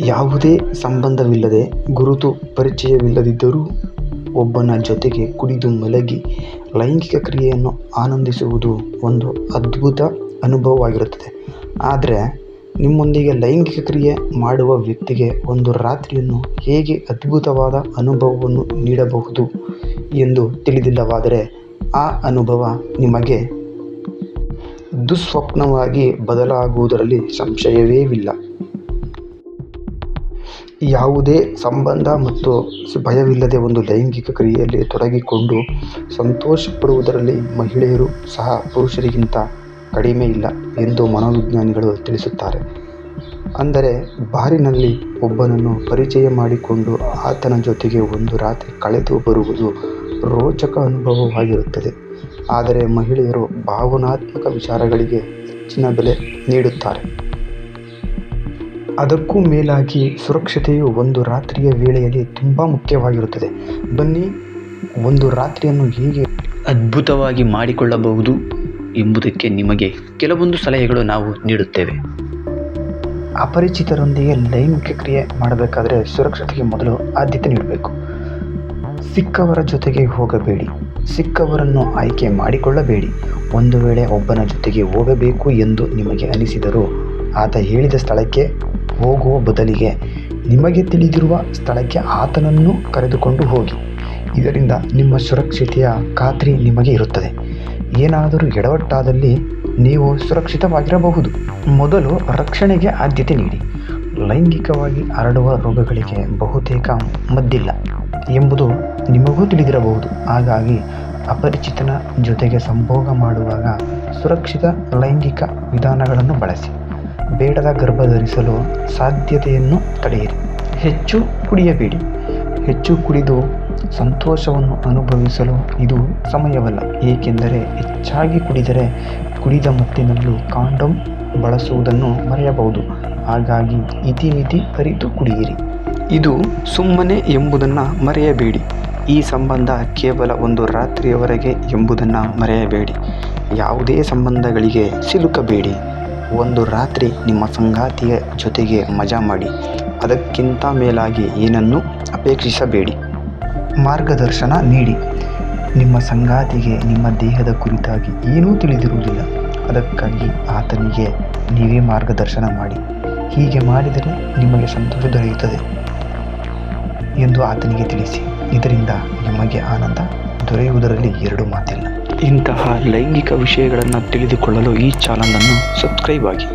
ಯಾವುದೇ ಸಂಬಂಧವಿಲ್ಲದೆ ಗುರುತು ಪರಿಚಯವಿಲ್ಲದಿದ್ದರೂ ಒಬ್ಬನ ಜೊತೆಗೆ ಕುಡಿದು ಮಲಗಿ ಲೈಂಗಿಕ ಕ್ರಿಯೆಯನ್ನು ಆನಂದಿಸುವುದು ಒಂದು ಅದ್ಭುತ ಅನುಭವವಾಗಿರುತ್ತದೆ. ಆದರೆ ನಿಮ್ಮೊಂದಿಗೆ ಲೈಂಗಿಕ ಕ್ರಿಯೆ ಮಾಡುವ ವ್ಯಕ್ತಿಗೆ ಒಂದು ರಾತ್ರಿಯನ್ನು ಹೇಗೆ ಅದ್ಭುತವಾದ ಅನುಭವವನ್ನು ನೀಡಬಹುದು ಎಂದು ತಿಳಿದಿಲ್ಲವಾದರೆ ಆ ಅನುಭವ ನಿಮಗೆ ದುಸ್ವಪ್ನವಾಗಿ ಬದಲಾಗುವುದರಲ್ಲಿ ಸಂಶಯವೇವಿಲ್ಲ ಯಾವುದೇ ಸಂಬಂಧ ಮತ್ತು ಭಯವಿಲ್ಲದೆ ಒಂದು ಲೈಂಗಿಕ ಕ್ರಿಯೆಯಲ್ಲಿ ತೊಡಗಿಕೊಂಡು ಸಂತೋಷ ಪಡುವುದರಲ್ಲಿ ಮಹಿಳೆಯರು ಸಹ ಪುರುಷರಿಗಿಂತ ಕಡಿಮೆ ಇಲ್ಲ ಎಂದು ಮನೋವಿಜ್ಞಾನಿಗಳು ತಿಳಿಸುತ್ತಾರೆ. ಅಂದರೆ ಬಾರಿನಲ್ಲಿ ಒಬ್ಬನನ್ನು ಪರಿಚಯ ಮಾಡಿಕೊಂಡು ಆತನ ಜೊತೆಗೆ ಒಂದು ರಾತ್ರಿ ಕಳೆದು ಬರುವುದು ರೋಚಕ ಅನುಭವವಾಗಿರುತ್ತದೆ. ಆದರೆ ಮಹಿಳೆಯರು ಭಾವನಾತ್ಮಕ ವಿಚಾರಗಳಿಗೆ ಹೆಚ್ಚಿನ ಬೆಲೆ ನೀಡುತ್ತಾರೆ. ಅದಕ್ಕೂ ಮೇಲಾಗಿ ಸುರಕ್ಷತೆಯು ಒಂದು ರಾತ್ರಿಯ ವೇಳೆಯಲ್ಲಿ ತುಂಬ ಮುಖ್ಯವಾಗಿರುತ್ತದೆ. ಬನ್ನಿ ಒಂದು ರಾತ್ರಿಯನ್ನು ಹೇಗೆ ಅದ್ಭುತವಾಗಿ ಮಾಡಿಕೊಳ್ಳಬಹುದು ಎಂಬುದಕ್ಕೆ ನಿಮಗೆ ಕೆಲವೊಂದು ಸಲಹೆಗಳು ನಾವು ನೀಡುತ್ತೇವೆ. ಅಪರಿಚಿತರೊಂದಿಗೆ ಲೈಂಗಿಕ ಕ್ರಿಯೆ ಮಾಡಬೇಕಾದರೆ ಸುರಕ್ಷತೆಗೆ ಮೊದಲು ಆದ್ಯತೆ ನೀಡಬೇಕು. ಸಿಕ್ಕವರ ಜೊತೆಗೆ ಹೋಗಬೇಡಿ. ಸಿಕ್ಕವರನ್ನು ಆಯ್ಕೆ ಮಾಡಿಕೊಳ್ಳಬೇಡಿ. ಒಂದು ವೇಳೆ ಒಬ್ಬನ ಜೊತೆಗೆ ಹೋಗಬೇಕು ಎಂದು ನಿಮಗೆ ಅನಿಸಿದರೂ ಆತ ಹೇಳಿದ ಸ್ಥಳಕ್ಕೆ ಹೋಗುವ ಬದಲಿಗೆ ನಿಮಗೆ ತಿಳಿದಿರುವ ಸ್ಥಳಕ್ಕೆ ಆತನನ್ನು ಕರೆದುಕೊಂಡು ಹೋಗಿ. ಇದರಿಂದ ನಿಮ್ಮ ಸುರಕ್ಷತೆಯ ಖಾತ್ರಿ ನಿಮಗೆ ಇರುತ್ತದೆ. ಏನಾದರೂ ಎಡವಟ್ಟಾದಲ್ಲಿ ನೀವು ಸುರಕ್ಷಿತವಾಗಿರಬಹುದು. ಮೊದಲು ರಕ್ಷಣೆಗೆ ಆದ್ಯತೆ ನೀಡಿ. ಲೈಂಗಿಕವಾಗಿ ಹರಡುವ ರೋಗಗಳಿಗೆ ಬಹುತೇಕ ಮದ್ದಿಲ್ಲ ಎಂಬುದು ನಿಮಗೂ ತಿಳಿದಿರಬಹುದು. ಹಾಗಾಗಿ ಅಪರಿಚಿತನ ಜೊತೆಗೆ ಸಂಭೋಗ ಮಾಡುವಾಗ ಸುರಕ್ಷಿತ ಲೈಂಗಿಕ ವಿಧಾನಗಳನ್ನು ಬಳಸಿ. ಬೇಡದ ಗರ್ಭ ಧರಿಸಲು ಸಾಧ್ಯತೆಯನ್ನು ತಡೆಯಿರಿ. ಹೆಚ್ಚು ಕುಡಿಯಬೇಡಿ. ಹೆಚ್ಚು ಕುಡಿದು ಸಂತೋಷವನ್ನು ಅನುಭವಿಸಲು ಇದು ಸಮಯವಲ್ಲ. ಏಕೆಂದರೆ ಹೆಚ್ಚಾಗಿ ಕುಡಿದರೆ ಕುಡಿದ ಮತ್ತಿನಲ್ಲೂ ಕಾಂಡೋಮ್ ಬಳಸುವುದನ್ನು ಮರೆಯಬಹುದು. ಹಾಗಾಗಿ ಇತಿಮಿತಿ ಅರಿತು ಕುಡಿಯಿರಿ. ಇದು ಸುಮ್ಮನೆ ಎಂಬುದನ್ನು ಮರೆಯಬೇಡಿ. ಈ ಸಂಬಂಧ ಕೇವಲ ಒಂದು ರಾತ್ರಿಯವರೆಗೆ ಎಂಬುದನ್ನು ಮರೆಯಬೇಡಿ. ಯಾವುದೇ ಸಂಬಂಧಗಳಿಗೆ ಸಿಲುಕಬೇಡಿ. ಒಂದು ರಾತ್ರಿ ನಿಮ್ಮ ಸಂಗಾತಿಯ ಜೊತೆಗೆ ಮಜಾ ಮಾಡಿ, ಅದಕ್ಕಿಂತ ಮೇಲಾಗಿ ಏನನ್ನೂ ಅಪೇಕ್ಷಿಸಬೇಡಿ. ಮಾರ್ಗದರ್ಶನ ನೀಡಿ. ನಿಮ್ಮ ಸಂಗಾತಿಗೆ ನಿಮ್ಮ ದೇಹದ ಕುರಿತಾಗಿ ಏನೂ ತಿಳಿದಿರುವುದಿಲ್ಲ. ಅದಕ್ಕಾಗಿ ಆತನಿಗೆ ನೀವೇ ಮಾರ್ಗದರ್ಶನ ಮಾಡಿ. ಹೀಗೆ ಮಾಡಿದರೆ ನಿಮಗೆ ಸಂತೋಷ ದೊರೆಯುತ್ತದೆ ಎಂದು ಆತನಿಗೆ ತಿಳಿಸಿ. ಇದರಿಂದ ನಿಮಗೆ ಆನಂದ ದೊರೆಯುವುದರಲ್ಲಿ ಎರಡು ಮಾತಿಲ್ಲ. ಇಂತಹ ಲೈಂಗಿಕ ವಿಷಯಗಳನ್ನು ತಿಳಿದುಕೊಳ್ಳಲು ಈ ಚಾನಲನ್ನು ಸಬ್ಸ್ಕ್ರೈಬ್ ಆಗಿ.